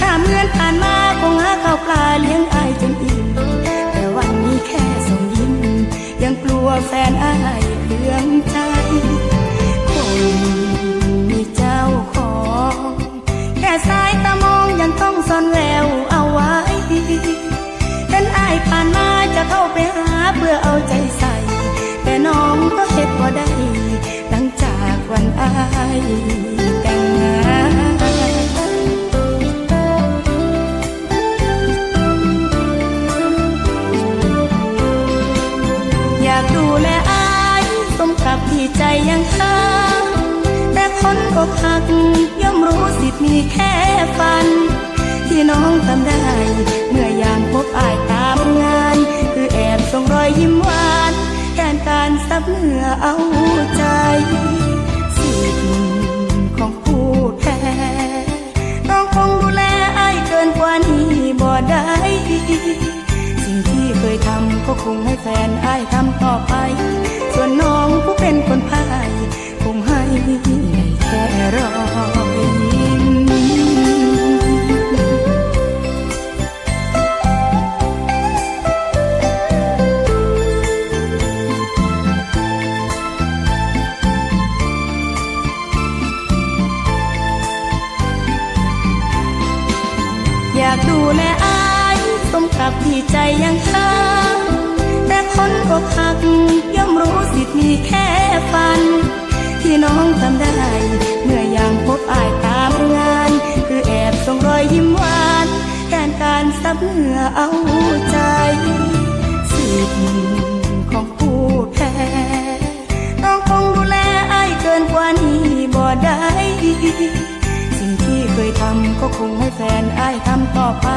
ถ้าเมื่อนผ่านมาคงหาข้าวปลาเลี้ยงอายจนอิ่มแต่วันนี้แค่ส่งยิ้ม ยังกลัวแฟนอายเคืองใจคนมีเจ้าของ แค่สายตามองยังต้องซ่อนแววเอาไว้เป็นอายผ่านมาจะเข้าไปหาเพื่อเอาใจใส่ แต่น้องก็เฮ็ดบ่ได้ หลังจากวันอาย ที่ใจยังค้างแต่คนอกหักย่อมรู้สิทธิ์มีแค่ฝัน ที่น้องทำได้ เมื่อยามพบอายตามงาน คือแอบส่งรอยยิ้มหวานแทนการซับเหงื่อเอาใจสิทธิ์ของผู้แท้ต้องคงดูแลอายเกินกว่านี้บ่ได้สิ่งที่เคยทำก็คงให้แฟนอายทำต่อไปากดูแลอายสมกับที่ใจยังค้างแต่คนอกหักย่อมรู้สิทธิ์มีแค่ฝัน ที่น้องทำได้ เมื่อยามพบอายตามงาน คือแอบส่งรอยยิ้มหวานแทนการซับเหงื่อเอาใจสิทธิ์ของผู้แท้ต้องคงดูแลอายเกินกว่านี้บ่ได้ ยทำก็คงให้แฟนอายทำต่อไป